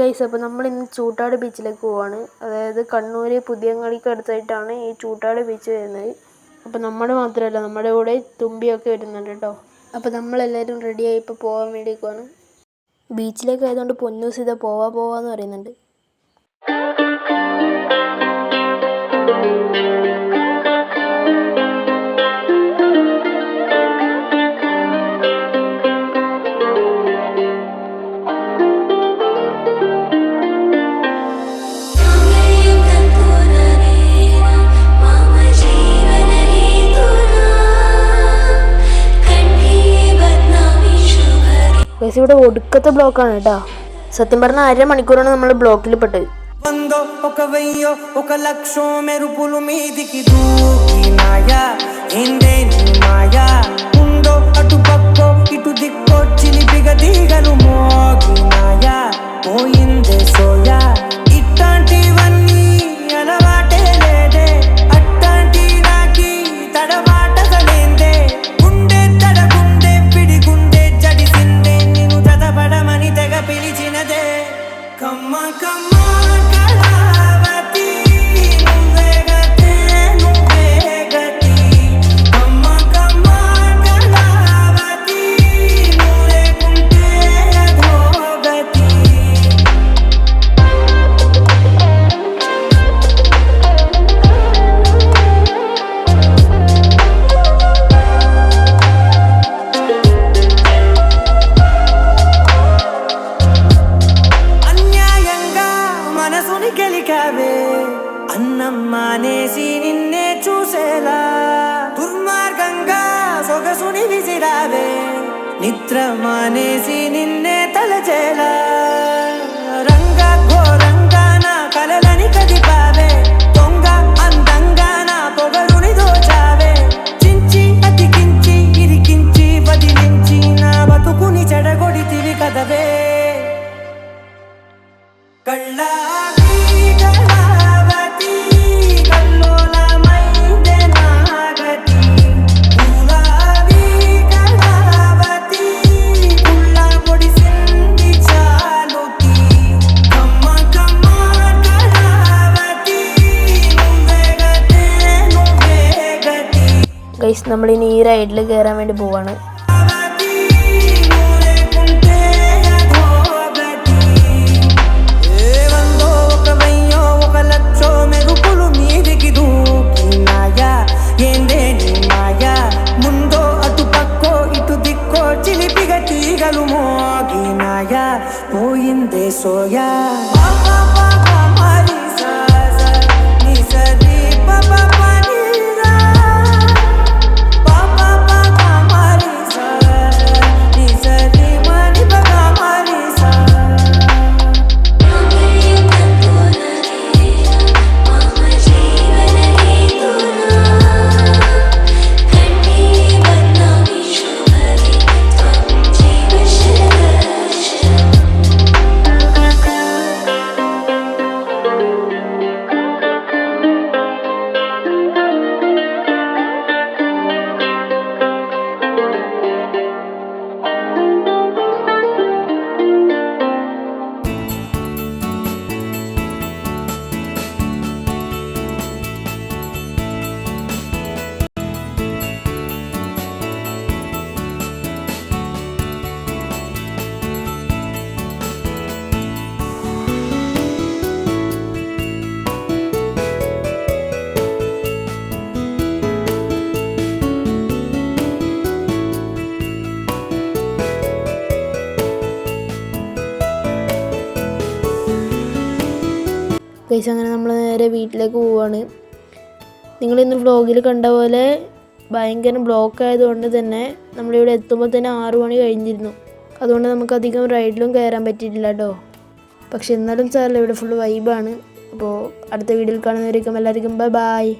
Guys അപ്പോൾ നമ്മൾ ഇന്ന് ചൂട്ടാട് ബീച്ചിലേക്ക് പോവാണ്. അതായത് കണ്ണൂർ പുതിയങ്ങാടിക്ക് അടുത്തായിട്ടാണ് ഈ ചൂട്ടാട് ബീച്ച് വരുന്നത്. അപ്പോൾ നമ്മൾ മാത്രമല്ല നമ്മുടെ കൂടെ തുമ്പിയൊക്കെ വരുന്നുണ്ട് കേട്ടോ അപ്പോൾ നമ്മളെല്ലാവരും റെഡിയായി ഇപ്പോൾ പോകാൻ വേണ്ടിയിരിക്കുവാണ് ബീച്ചിലേക്ക് ആയതുകൊണ്ട് പൊന്നൂസ് ഇതാ പോവാ പോവാന്ന് പറയുന്നുണ്ട്. ഗൈസ് ഇവിടെ ഒടുക്കത്തെ ബ്ലോക്കാണ് കേട്ടോ സത്യം പറഞ്ഞാൽ അരമണിക്കൂറാണ് നമ്മൾ ബ്ലോക്കിൽ പെട്ടത് వందో ఒక వెయ్యో ఒక లక్షో మెరుపులు మీదికి దూకినాయా ఏందే నీ మాయా Come on, come on. సొగసుని విసిరావే నిద్ర మానేసి నిన్నే తలచేలా ഗൈസ് നമ്മൾ ഇനി ഈ റൈഡിൽ കയറാൻ വേണ്ടി പോവാണ് కళావతి నువ్వు ഗൈസ് അങ്ങനെ നമ്മൾ നേരെ വീട്ടിലേക്ക് പോവുകയാണ് നിങ്ങൾ ഇന്ന് വ്ളോഗിൽ കണ്ട പോലെ ഭയങ്കര ബ്ലോക്ക് ആയതുകൊണ്ട് തന്നെ നമ്മളിവിടെ എത്തുമ്പോൾ തന്നെ ആറു മണി കഴിഞ്ഞിരുന്നു. അതുകൊണ്ട് നമുക്ക് അധികം റൈഡിലും കയറാൻ പറ്റിയിട്ടില്ല കേട്ടോ പക്ഷെ എന്നാലും സാറല്ല ഇവിടെ ഫുള്ള് വൈബാണ് അപ്പോൾ അടുത്ത വീഡിയോയിൽ കാണുന്നവരേക്കും എല്ലാവർക്കും ബൈ ബായ്